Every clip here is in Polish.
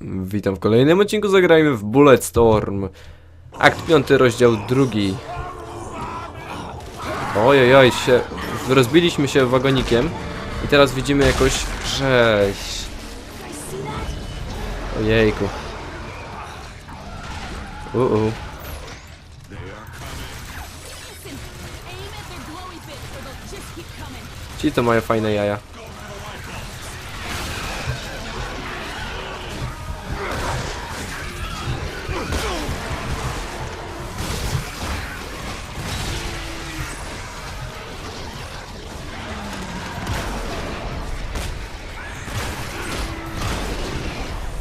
Witam w kolejnym odcinku, zagrajmy w Bulletstorm. Akt 5, rozdział drugi. Ojojoj, się, rozbiliśmy się wagonikiem i teraz widzimy jakoś rzeź. Ojejku. Uh -uh. Ci to mają fajne jaja.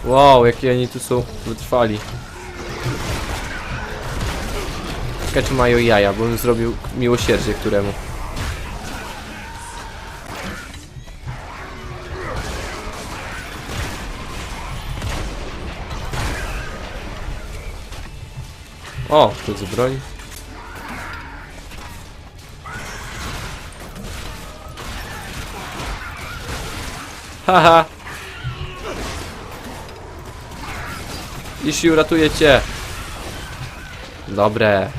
Wow, jakie oni tu są wytrwali. Czy mają jaja, bo bym zrobił miłosierdzie któremu. O, to jest broń. Haha. Jeśli uratuje cię. Dobre.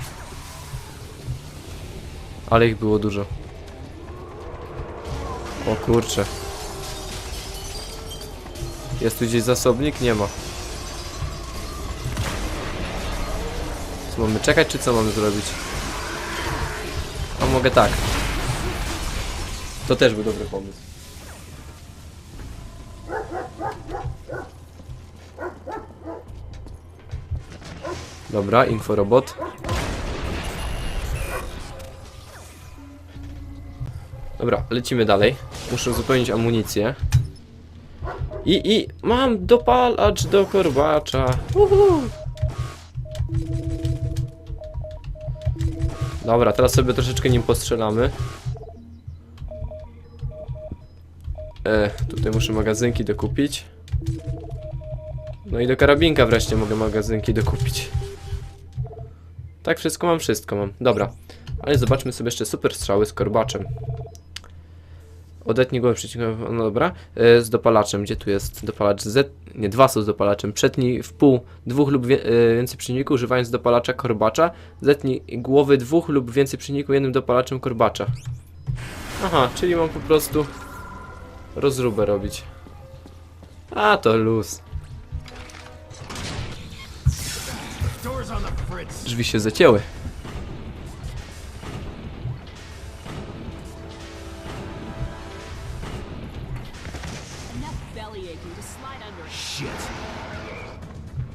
Ale ich było dużo. O kurcze. Jest tu gdzieś zasobnik? Nie ma. Co mamy czekać, czy co mamy zrobić? A mogę tak. To też był dobry pomysł. Dobra, inforobot. Dobra, lecimy dalej. Muszę uzupełnić amunicję. I, i mam dopalacz do korbacza. Uhu. Dobra, teraz sobie troszeczkę nim postrzelamy. E, tutaj muszę magazynki dokupić. No i do karabinka wreszcie mogę magazynki dokupić. Tak, wszystko mam, wszystko mam. Dobra, ale zobaczmy sobie jeszcze super strzały z korbaczem. Odetnij głowę przeciwnika, no dobra. E, z dopalaczem, gdzie tu jest dopalacz Z? Nie, dwa są z dopalaczem. Przetnij w pół dwóch lub wie, e, więcej przeciwników używając dopalacza korbacza. Zetnij głowy dwóch lub więcej przeciwników jednym dopalaczem korbacza. Aha, czyli mam po prostu rozróbę robić. A, to luz. Drzwi się zacięły.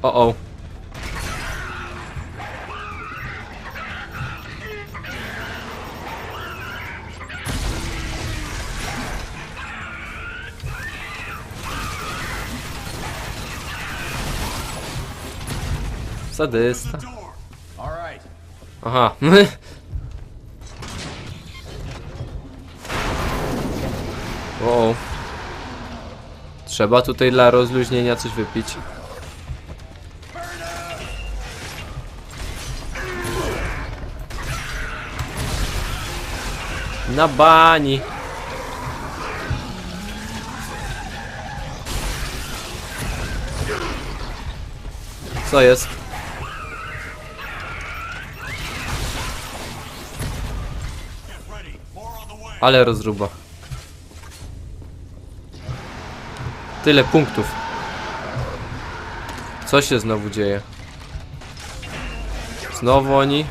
O, o. Sadysta. Aha. o. Trzeba tutaj dla rozluźnienia coś wypić. Na bani. Co jest? Ale rozruba. Tyle punktów. Co się znowu dzieje? Znowu oni?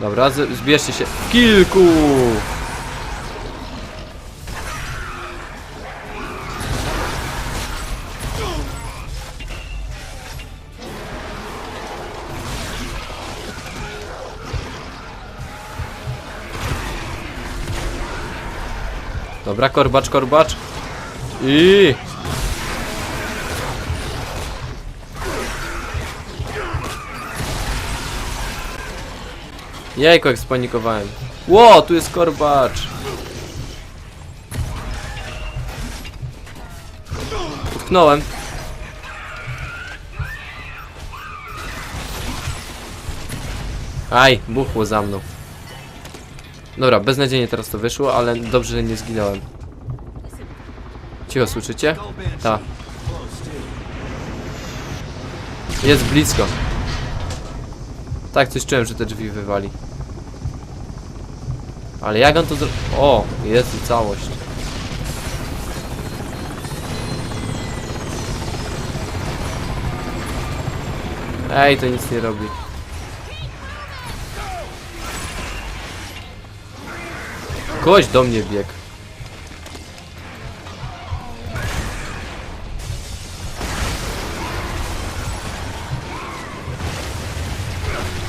Dobra, zbierzcie się. Kilku! Dobra, korbacz, korbacz. I Jejku, jak spanikowałem. Ło, tu jest korbacz. Utknąłem. Aj, buchło za mną. Dobra, beznadziejnie teraz to wyszło, ale dobrze, że nie zginąłem. Cicho, słyszycie? Tak. Jest blisko. Tak, coś czułem, że te drzwi wywali. Ale jak on to? O, jest i całość. Ej, to nic nie robi. Gość do mnie biegł.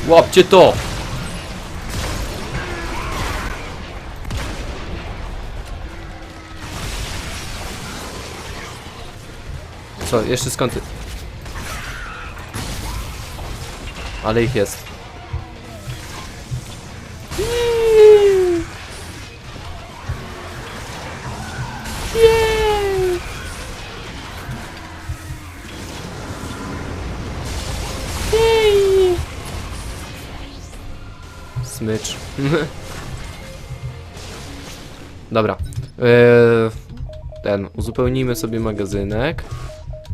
Łapcie to! Co, jeszcze skąd? Ale ich jest. Smycz. Dobra. Eee, ten, uzupełnijmy sobie magazynek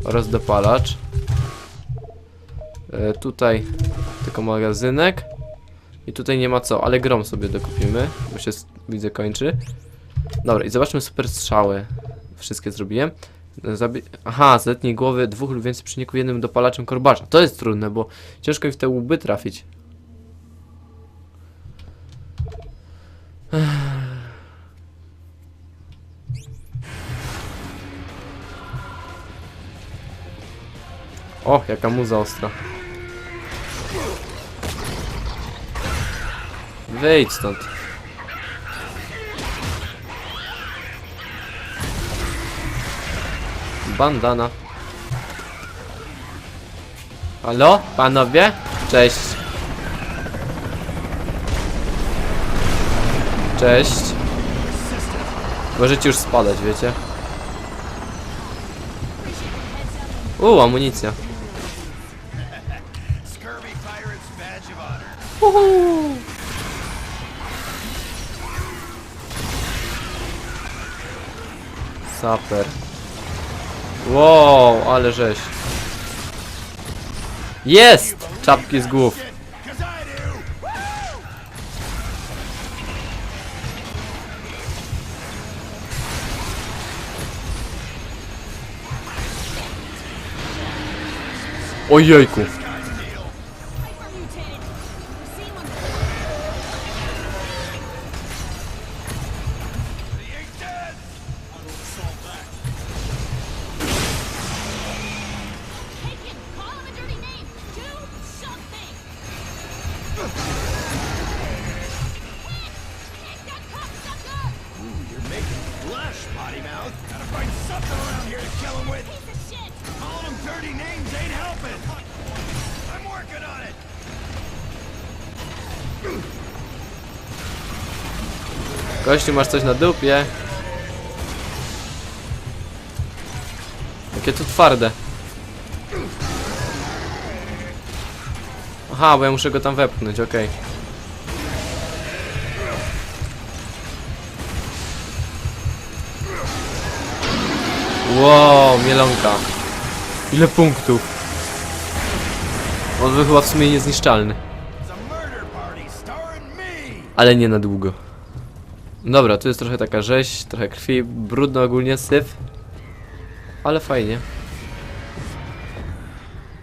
oraz dopalacz. E, tutaj tylko magazynek. I tutaj nie ma co, ale grom sobie dokupimy, bo się widzę kończy. Dobra, i zobaczmy super strzały. Wszystkie zrobiłem. Zabi Aha, zetnij głowy dwóch lub więcej przeciwników jednym dopalaczem korbacza. To jest trudne, bo ciężko mi w te łby trafić. O, jaka muza ostra. Wyjdź stąd. Bandana. Halo, panowie? Cześć. Cześć. Możecie już spadać, wiecie? U, amunicja. Honor. Saper. Wow, ale żeś. Jest! Czapki z głów. Ojejku. Gościu, masz coś na dupie. Jakie to twarde. Aha, bo ja muszę go tam wepchnąć, okej. Wow, mielonka. Ile punktów? On był chyba w sumie niezniszczalny. Ale nie na długo. Dobra, tu jest trochę taka rzeź, trochę krwi, brudno ogólnie, syf. Ale fajnie.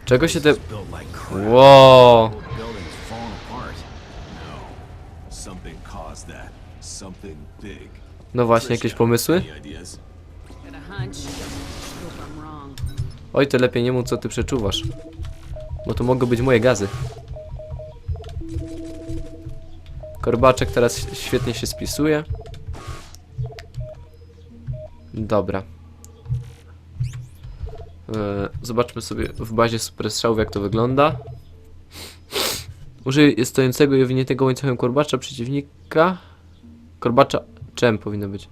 Czego się te... Wow! No. Właśnie, jakieś pomysły? Oj, to lepiej nie mów, co ty przeczuwasz. Bo to mogą być moje gazy. Korbaczek teraz świetnie się spisuje. Dobra. E, Zobaczmy sobie w bazie super strzałów jak to wygląda. Użyj stojącego i owiniętego łańcuchem korbacza przeciwnika. Korbacza czem powinno być?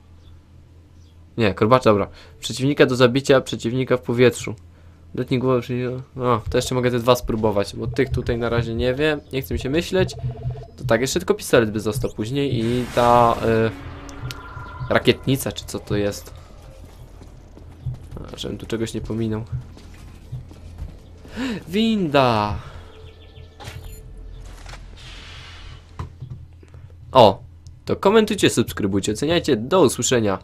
Nie, korbacza, dobra. Przeciwnika do zabicia przeciwnika w powietrzu. Letni głowę przeciwnika. No, to jeszcze mogę te dwa spróbować, bo tych tutaj na razie nie wiem. Nie chcę mi się myśleć. To tak, jeszcze tylko pistolet by został później i ta y, rakietnica, czy co to jest. A, żebym tu czegoś nie pominął. Winda! O! To komentujcie, subskrybujcie, oceniajcie. Do usłyszenia.